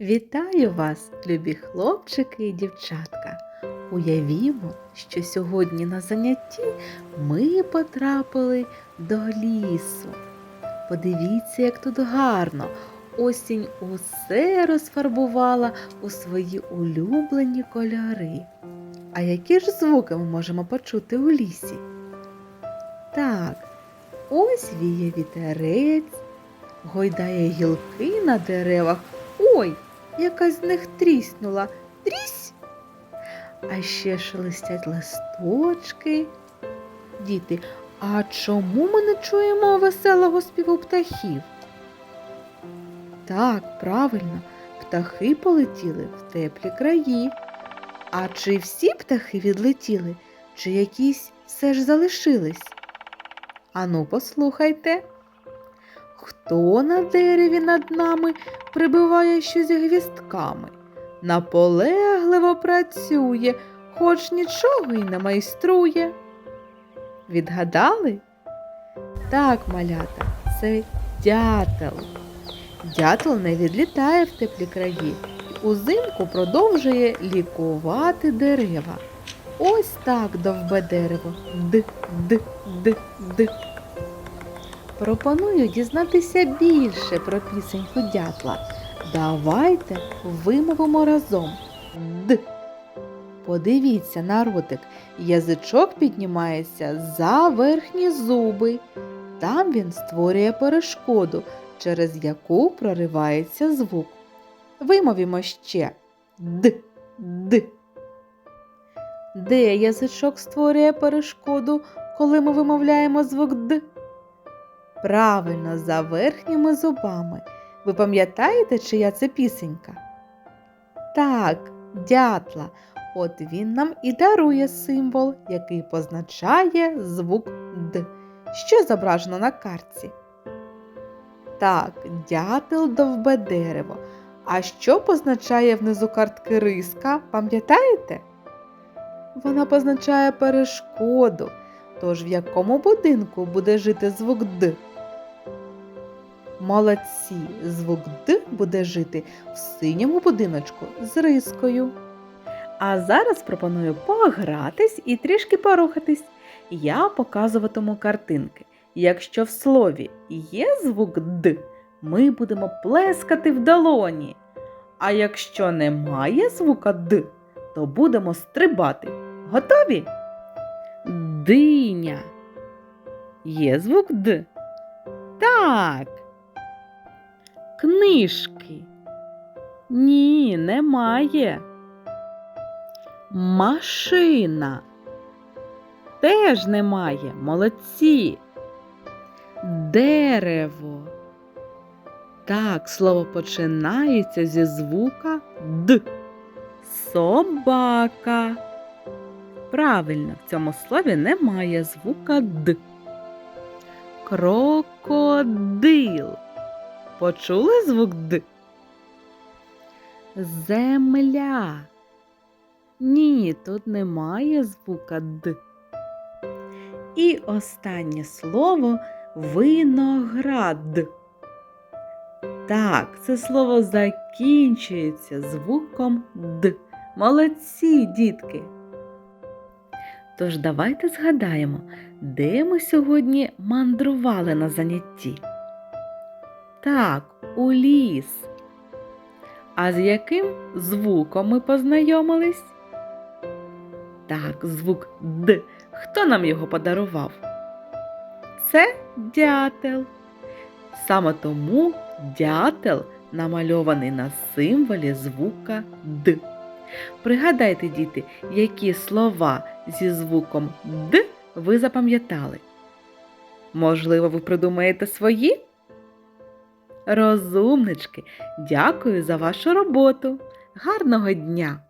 Вітаю вас, любі хлопчики і дівчатка. Уявімо, що сьогодні на занятті ми потрапили до лісу. Подивіться, як тут гарно. Осінь усе розфарбувала у свої улюблені кольори. А які ж звуки ми можемо почути у лісі? Так, ось віє вітерець, гойдає гілки на деревах. Ой, якась з них тріснула. Трісь! А ще шелестять листочки. Діти, а чому ми не чуємо веселого співу птахів? Так, правильно, птахи полетіли в теплі краї. А чи всі птахи відлетіли, чи якісь все ж залишились? Ану, послухайте. Хто на дереві над нами прибиває щось гвістками? Наполегливо працює, хоч нічого й не майструє. Відгадали? Так, малята, це дятел. Дятел не відлітає в теплі краї і узимку продовжує лікувати дерева. Ось так довбе дерево. Д, д, д, д. Пропоную дізнатися більше про пісеньку дятла. Давайте вимовимо разом. Д. Подивіться на ротик. Язичок піднімається за верхні зуби. Там він створює перешкоду, через яку проривається звук. Вимовімо ще Д. Д. Де язичок створює перешкоду, коли ми вимовляємо звук Д? Правильно, за верхніми зубами. Ви пам'ятаєте, чия це пісенька? Так, дятла. От він нам і дарує символ, який позначає звук Д. Що зображено на картці? Так, дятел довбе дерево. А що позначає внизу картки риска, пам'ятаєте? Вона позначає перешкоду. Тож в якому будинку буде жити звук Д? Молодці, звук Д буде жити в синьому будиночку з рискою. А зараз пропоную погратись і трішки порухатись. Я показуватиму картинки. Якщо в слові є звук Д, ми будемо плескати в долоні. А якщо немає звука Д, то будемо стрибати. Готові? Диня. Є звук Д? Так. Книжки. Ні, немає. Машина. Теж немає. Молодці. Дерево. Так, слово починається зі звука Д. Собака. Правильно, в цьому слові немає звука Д. Крокодил. Почули звук Д? Земля. Ні, тут немає звука Д. І останнє слово виноград. Так, це слово закінчується звуком Д. Молодці, дітки! Тож давайте згадаємо, де ми сьогодні мандрували на занятті. Так, у ліс. А з яким звуком ми познайомились? Так, звук Д. Хто нам його подарував? Це дятел. Саме тому дятел намальований на символі звука Д. Пригадайте, діти, які слова зі звуком Д ви запам'ятали. Можливо, ви придумаєте свої? Розумнички, дякую за вашу роботу. Гарного дня!